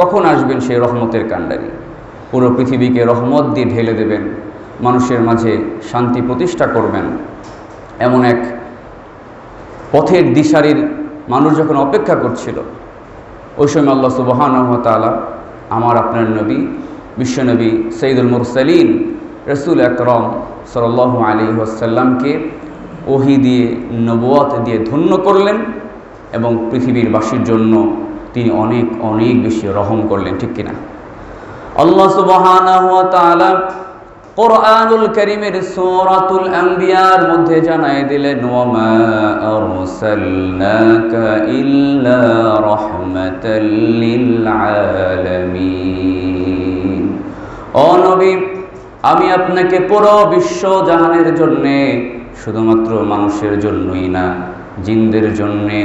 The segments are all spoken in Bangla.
কখন আসবেন সেই রহমতের কাণ্ডারি? পুরো পৃথিবীকে রহমত দিয়ে ঢেলে দেবেন, মানুষের মাঝে শান্তি প্রতিষ্ঠা করবেন। এমন এক পথের দিশারির মানুষ যখন অপেক্ষা করছিল, ওই সময় আল্লাহ সুবাহানহতালা আমার আপনার নবী বিশ্বনবী সঈদুল মুরসালিন, রসুল আকরম সাল আলী ওসাল্লামকে ওহি দিয়ে নবুয়াত দিয়ে ধন্য করলেন এবং পৃথিবীর বাসীর জন্য তিনি অনেক অনেক বেশি রহম করলেন, ঠিক কিনা? আল্লাহ তাআলা কোরআনুল কারীমের সূরাতুল আম্বিয়ার মধ্যে জানায় দিলেন আলামিন আমি আপনাকে পুরো বিশ্ব জাহানের জন্যে শুধুমাত্র মানুষের জন্যই না, জিনদের জন্যে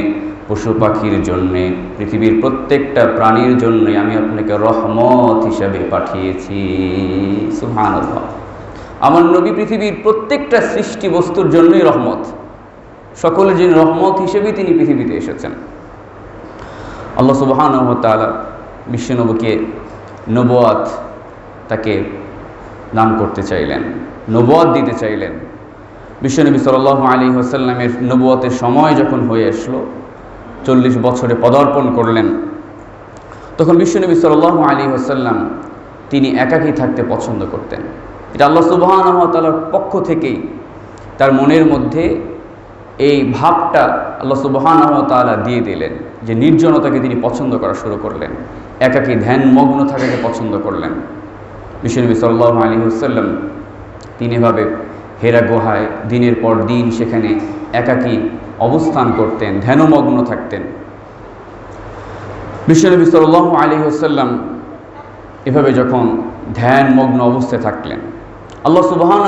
পশু পাখির জন্যে, পৃথিবীর প্রত্যেকটা প্রাণীর জন্যে আমি আপনাকে রহমত হিসাবে পাঠিয়েছি। সুহান আমার নবী পৃথিবীর প্রত্যেকটা সৃষ্টি বস্তুর জন্যই রহমত। সকলের জন্য রহমত হিসেবেই তিনি পৃথিবীতে এসেছেন। আল্লাহ সুবাহান বিশ্বনবীকে নবয়াত তাকে দান করতে চাইলেন, নবয়াত দিতে চাইলেন। বিশ্বনবী সাল আলী হোসাল্লামের নবুয়তের সময় যখন হয়ে আসলো চল্লিশ বছরে পদার্পণ করলেন। তখন বিশ্বনবী সাল আলী হোসাল্লাম তিনি একাকী থাকতে পছন্দ করতেন। এটা আল্লাহ সুবাহতালার পক্ষ থেকেই তার মনের মধ্যে এই ভাবটা আল্লাহ সুবাহানহতালা দিয়ে দিলেন যে নির্জনতাকে তিনি পছন্দ করা শুরু করলেন, একাকী ধ্যানমগ্ন থাকাকে পছন্দ করলেন। বিশ্বনবী সাল্লাহ আলী হোসাল্লাম তিনি এভাবে হেরা গুহায় দিনের পর দিন সেখানে একাকী অবস্থান করতেন, ধ্যানমগ্ন থাকতেন। বিশ্বনবী সাল আলী হোসাল্লাম এভাবে যখন ধ্যানমগ্ন অবস্থায় থাকলেন, আল্লাহ সুবাহান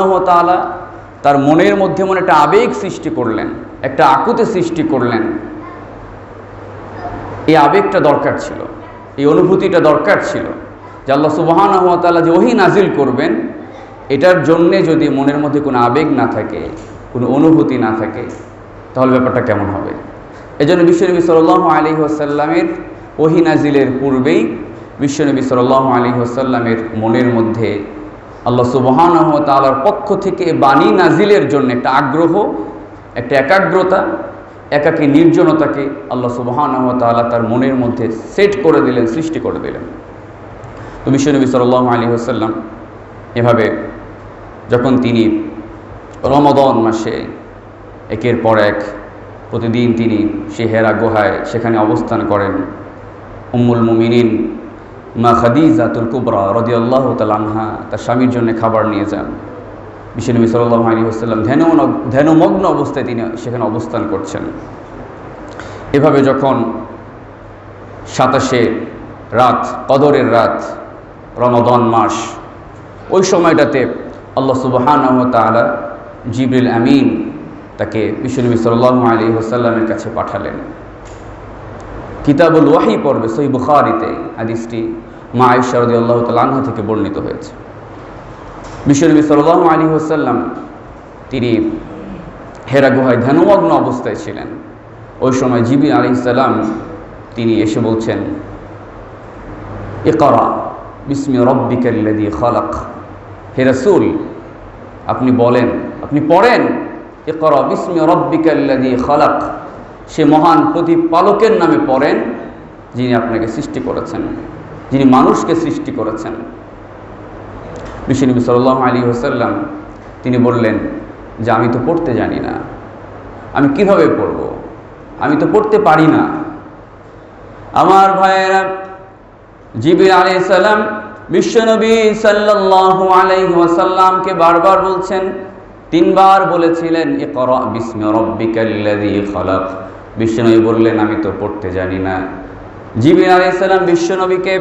তার মনের মধ্যে মনে একটা আবেগ সৃষ্টি করলেন, একটা আকুতে সৃষ্টি করলেন। এই আবেগটা দরকার ছিল, এই অনুভূতিটা দরকার ছিল যে আল্লাহ সুবাহান তালা যে ওহি নাজিল করবেন, এটার জন্যে যদি মনের মধ্যে কোনো আবেগ না থাকে, কোনো অনুভূতি না থাকে তাহলে ব্যাপারটা কেমন হবে? এই এজন্য বিশ্বনবী সাল আলী আসাল্লামের ওহি নাজিলের পূর্বেই বিশ্বনবী সাল আলী আসাল্লামের মনের মধ্যে আল্লাহ সুবহান তালার পক্ষ থেকে বাণী নাজিলের জন্য একটা আগ্রহ, একটা একাগ্রতা, একাকী নির্জনতাকে আল্লাহ সুবহান তালা তার মনের মধ্যে সেট করে দিলেন, সৃষ্টি করে দিলেন। তো বিশ্বনবী সাল আলী আসাল্লাম এভাবে যখন তিনি রমদন মাসে একের পর এক প্রতিদিন তিনি সে হেরা গুহায় সেখানে অবস্থান করেন। উম্মুল মুমিনিন মা খাদিজাতুল কুবরা রদি আল্লাহ তালানহা তার স্বামীর জন্য খাবার নিয়ে যান। বিশ্বনবী সাল্লাহ আলী আসাল্লাম ধ্যান ধ্যানমগ্ন অবস্থায় তিনি সেখানে অবস্থান করছেন। এভাবে যখন সাতাশে রাত, কদরের রাত, রমদন মাস, ওই সময়টাতে আল্লাহ সুবাহান তালা জিবরিল আমিন তাকে বিশ্বনবী সাল্লাহ আলী হোসাল্লামের কাছে পাঠালেন। কিতাবুল ওয়াহি পর্বে সই বুখারিতে হাদিসটি মা আইসারদি আল্লাহ তাল্লাহা থেকে বর্ণিত হয়েছে। বিশ্বনবী সাল্লাহ আলী হোসাল্লাম তিনি হেরা গুহায় ধ্যানমগ্ন অবস্থায় ছিলেন। ওই সময় জিবি আলী ইসাল্লাম তিনি এসে বলছেন, ইকরা বিস্মি রব্বিকাল্লাদি খালাক। হে রসুল, আপনি বলেন, আপনি পড়েন ইকরা বিস্মি রব্বিকাল্লাদি খালাক। সে মহান প্রতিপালকের নামে পড়েন, যিনি আপনাকে সৃষ্টি করেছেন, যিনি মানুষকে সৃষ্টি করেছেন। বিশ্বনবী সাল্লাহ আলী হোসাল্লাম তিনি বললেন যে, আমি তো পড়তে জানি না। আমি কীভাবে পড়ব? আমি তো পড়তে পারি না। আমার ভাইয়েরা জিবির আলী সাল্লাম বিশ্বনবী সাল্লাল্লাহু আলাইহি ওয়াসাল্লামকে বারবার বলছেন তিনবার বলেছিলেন রব্বিকাল্লাযী খালাক। বিশ্বনবী বললেন, আমি তো পড়তে জানি না। জিবির আলাইহিস সালাম বিশ্বনবীকে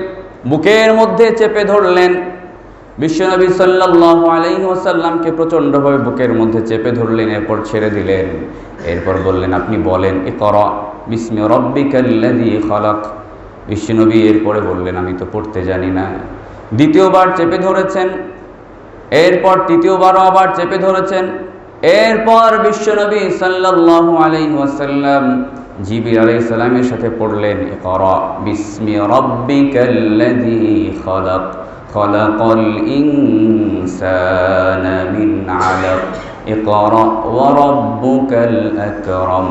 বুকের মধ্যে চেপে ধরলেন। বিশ্বনবী সাল্লাল্লাহু আলাইহি ওয়াসাল্লামকে প্রচণ্ডভাবে বুকের মধ্যে চেপে ধরলেন, এরপর ছেড়ে দিলেন। এরপর বললেন, আপনি বলেন এ কর বিস্মি রব্বিকাল্লাযী খালাক। বিশ্বনবী এরপরে বললেন, আমি তো পড়তে জানি না। দ্বিতীয়বার চেপে ধরেছেন এরপর তৃতীয়বারও আবার চেপে ধরেছেন এরপর বিশ্বনবী সাল্লাল্লাহু আলাইহি ওয়াসাল্লাম জিবি আলাইহিস সালামের সাথে পড়লেন ইকরা বিসমি রাব্বিকাল্লাযী খালাক খালাকাল ইনসানা মিন আলাক اقرأ وربك الأكرم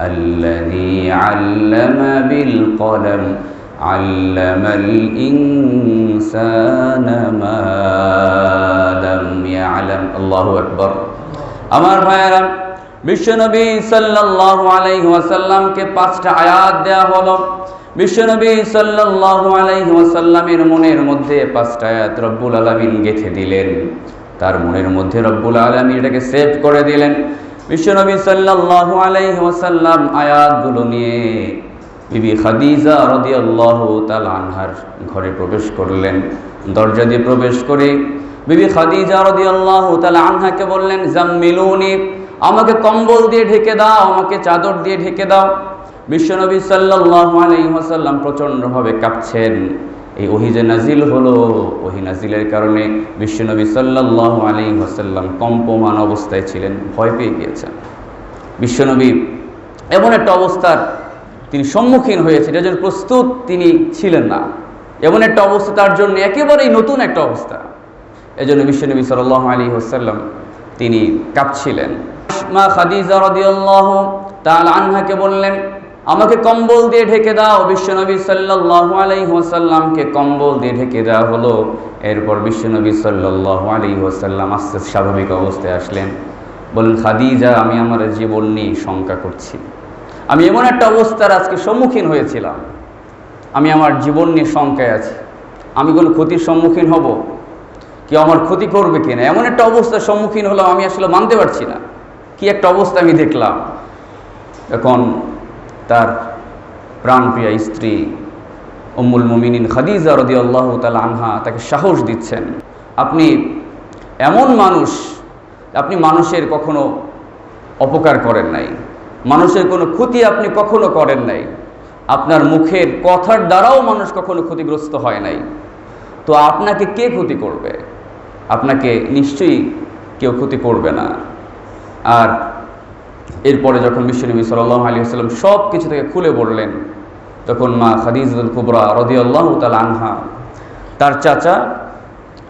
الذي علم بالقلم علم الإنسان ما لم আলম, আল্লাহ আকবর। আমার ভাইয়ারাম বিশ্বনবী পাঁচটা আয়াত দেয়া হলো। বিশ্বনবী সাল্লাল্লাহু আলাইহি মনের মধ্যে পাঁচটা আয়াত রব্বুল আলামিন গেঁথে দিলেন। তার মনের মধ্যে রব্বুল আলমী এটাকে সেভ করে দিলেন। বিশ্বনবী সাল্লাল্লাহু আলাইহি ওয়াসাল্লাম আয়াতগুলো নিয়ে বিবি খাদিজা রাদিয়াল্লাহু তাআলা আনহার ঘরে প্রবেশ করলেন। দরজা দিয়ে প্রবেশ করে বিবি খাদিজা রাদিয়াল্লাহু তাআলা আনহাকে বললেন, জাম্মিলুনি, আমাকে কম্বল দিয়ে ঢেকে দাও, আমাকে চাদর দিয়ে ঢেকে দাও। বিশ্বনবী সাল্লাল্লাহু আলাইহি ওয়াসাল্লাম প্রচণ্ডভাবে কাঁপছেন। এই ওহি যে নাজিল হলো। ওহি নাজিলের কারণে বিশ্বনবী সাল্লাল্লাহু আলাইহি ওয়াসাল্লাম কম্পমান অবস্থায় ছিলেন, ভয় পেয়ে গিয়েছেন। বিশ্বনবী এমন একটা অবস্থার তিনি সম্মুখীন হয়েছে এটার জন্য প্রস্তুত তিনি ছিলেন না। এমন একটা অবস্থা, তার জন্য একেবারেই নতুন একটা অবস্থা। এজন্য বিশ্বনবী সাল্লাল্লাহু আলাইহি ওয়াসাল্লাম তিনি কাঁপছিলেন। মা খাদিজা রাদিয়াল্লাহু তাআলা আনহাকে বললেন, আমাকে কম্বল দিয়ে ঢেকে দাও। বিশ্বনবী সাল্লাল্লাহু আলাইহি ওয়াসাল্লামকে কম্বল দিয়ে ঢেকে দেওয়া হলো। এরপর বিশ্বনবী সাল্লাল্লাহু আলাইহি আস্তে আস্তে স্বাভাবিক অবস্থায় আসলেন। বলেন খাদিজা, আমি আমার জীবন নিয়ে শঙ্কা করছি। আমি এমন একটা অবস্থার আজকে সম্মুখীন হয়েছিলাম। আমি আমার জীবন নিয়ে শঙ্কায় আছি। আমি কোনো ক্ষতির সম্মুখীন হব? কেউ আমার ক্ষতি করবে কিনা? এমন একটা অবস্থার সম্মুখীন হলাম, আমি আসলে মানতে পারছি না। কি একটা অবস্থা আমি দেখলাম। এখন তার প্রাণপ্রিয়া স্ত্রী অমুল মুমিনিন খাদিজা রদি আল্লাহ তালা আনহা তাকে সাহস দিচ্ছেন। আপনি এমন মানুষ, আপনি মানুষের কখনো অপকার করেন নাই। মানুষের কোনো ক্ষতি আপনি কখনো করেন নাই। আপনার মুখের কথার দ্বারাও মানুষ কখনো ক্ষতিগ্রস্ত হয় নাই। তো আপনাকে কে ক্ষতি করবে? আপনাকে নিশ্চয়ই কেউ ক্ষতি করবে না। আর এরপরে যখন বিশ্বনবী সাল্লাহ আলী আসসালাম সব কিছু থেকে খুলে বললেন, তখন মা খাদিজুল কুবরা রদি আল্লাহ তাল আনহা, তার চাচা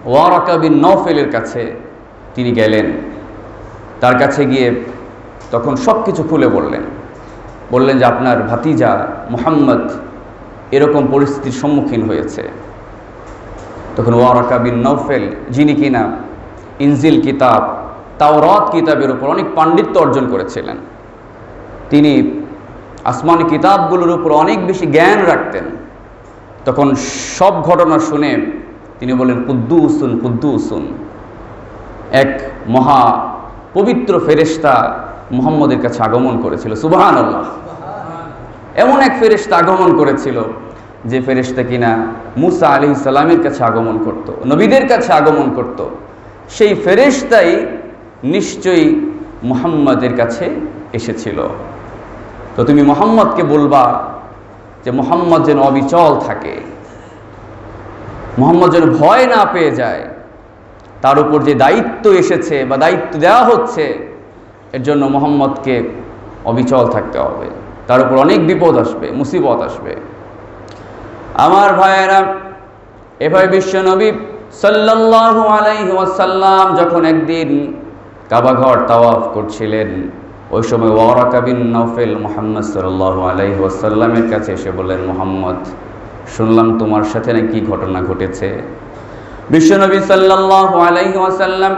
ওয়ারাকা বিন নফেলের কাছে তিনি গেলেন। তার কাছে গিয়ে তখন সব কিছু খুলে বললেন। বললেন যে আপনার ভাতিজা মোহাম্মদ এরকম পরিস্থিতির সম্মুখীন হয়েছে। তখন ওয়ারাকা বিন নৌফেল যিনি কিনা ইনজিল কিতাব, তাওরাত কিতাবের উপর অনেক পাণ্ডিত্য অর্জন করেছিলেন। তিনি আসমানি কিতাবগুলোর উপর অনেক বেশি জ্ঞান রাখতেন। তখন সব ঘটনা শুনে তিনি বলেন কুদ্দুসুন কুদ্দুসুন। এক মহা পবিত্র ফেরেশতা মুহাম্মদের কাছে আগমন করেছিল সুবাহান আল্লাহ এমন এক ফেরেশতা আগমন করেছিল, যে ফেরেশতা কিনা মুসা আলি সালামের কাছে আগমন করত, নবীদের কাছে আগমন করত। সেই ফেরেশতাই নিশ্চয়ই মুহাম্মদের কাছে এসেছিল। তো তুমি মোহাম্মদকে বলবা যে মোহাম্মদ যেন অবিচল থাকে, মোহাম্মদ যেন ভয় না পেয়ে যায়, তার উপর যে দায়িত্ব এসেছে বা দায়িত্ব দেওয়া হচ্ছে এর জন্য মোহাম্মদকে অবিচল থাকতে হবে। তার উপর অনেক বিপদ আসবে, মুসিবত আসবে। আমার ভাইয়েরা, এভাবে বিশ্বনবী সাল্লাল্লাহু আলাইহি ওয়াসাল্লাম যখন একদিন কাবাঘর তাওয়াফ করছিলেন, ওই সময় ওয়ারাকা বিন নৌফেল মোহাম্মদ সাল্লাল্লাহু আলাইহি ওয়াসাল্লামের কাছে এসে বললেন, মোহাম্মদ, শুনলাম তোমার সাথে নাকি ঘটনা ঘটেছে। বিশ্বনবী সাল্লাল্লাহু আলাইহি ওয়াসাল্লাম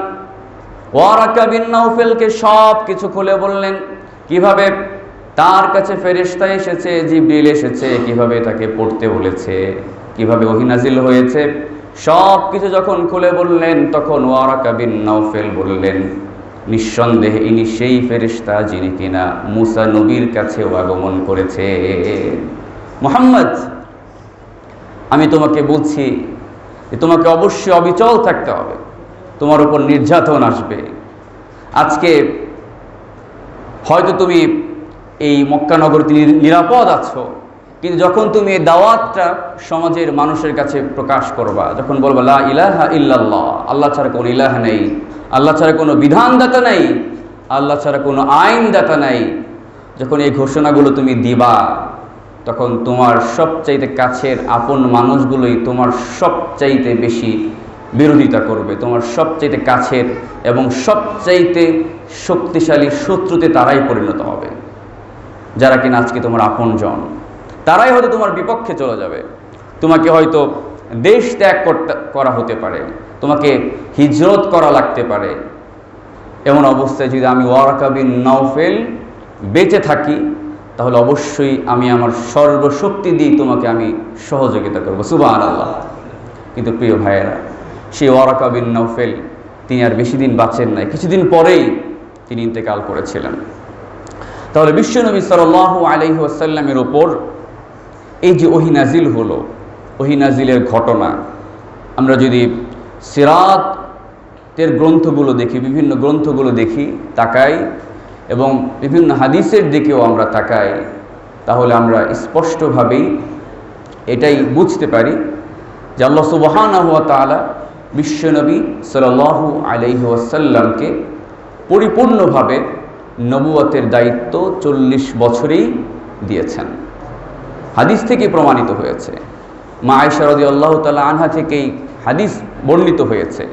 ওয়ারাকা বিন নৌফেলকে সব কিছু খুলে বললেন, কীভাবে তার কাছে ফেরেশতা এসেছে, জিবরিল এসেছে, কীভাবে তাকে পড়তে বলেছে, কীভাবে অহিনাজিল হয়েছে? সব কিছু যখন খুলে বললেন, তখন ওয়ারাকা বিন নৌফেল বললেন, নিঃসন্দেহে ইনি সেই ফেরিস্তা যিনি কিনা মুসা নবীর কাছেও আগমন করেছে। মোহাম্মদ, আমি তোমাকে বলছি তোমাকে অবশ্যই অবিচল থাকতে হবে। তোমার উপর নির্যাতন আসবে। আজকে হয়তো তুমি এই মক্কানগরীতে নিরাপদ আছো, কিন্তু যখন তুমি এই দাওয়াতটা সমাজের মানুষের কাছে প্রকাশ করবা, যখন বলবা, লা ইলাহা ইল্লাল্লাহ আল্লাহ ছাড়া কোনো ইলাহা নেই, আল্লাহ ছাড়া কোনো বিধানদাতা নেই, আল্লাহ ছাড়া কোনো আইনদাতা নেই, যখন এই ঘোষণাগুলো তুমি দিবা, তখন তোমার সবচাইতে কাছের আপন মানুষগুলোই তোমার সবচাইতে বেশি বিরোধিতা করবে। তোমার সবচাইতে কাছের এবং সবচাইতে শক্তিশালী শত্রুতে তারাই পরিণত হবে। যারা কিনা আজকে তোমার আপনজন, তারাই হয়তো তোমার বিপক্ষে চলে যাবে। তোমাকে হয়তো দেশ ত্যাগ করতে, করা হতে পারে। তোমাকে হিজরত করা লাগতে পারে। এমন অবস্থায় যদি আমি ওয়ারাকা বিন নাওফেল বেঁচে থাকি, তাহলে অবশ্যই আমি আমার সর্বশক্তি দিয়ে তোমাকে আমি সহযোগিতা করব। সুবাহ আল্লাহ কিন্তু প্রিয় ভাইয়েরা সেই ওয়ারাকা বিন নাওফেল, তিনি আর বেশি দিন বাঁচেন নাই। কিছুদিন পরেই তিনি ইন্তেকাল করেছিলেন। তাহলে বিশ্বনবী সাল্লাহ আলহি আসাল্লামের ওপর এই যে ওহিনাজিল হলো, ওহিনাজিলের ঘটনা, আমরা যদি সিরাতের গ্রন্থগুলো দেখি, বিভিন্ন গ্রন্থগুলো দেখি, তাকাই এবং বিভিন্ন হাদিসের দিকেও আমরা তাকাই, তাহলে আমরা স্পষ্টভাবেই এটাই বুঝতে পারি যে আল্লাহ সুবহান তালা বিশ্বনবী সাল্লাহু আলহি ওয়াসাল্লামকে পরিপূর্ণভাবে নবুয়তের দায়িত্ব চল্লিশ বছরেই দিয়েছেন। হাদিস থেকে প্রমাণিত হয়েছে। মা আয়সারদি আল্লাহ তালা আনহা থেকেই হাদিস বর্ণিত হয়েছে।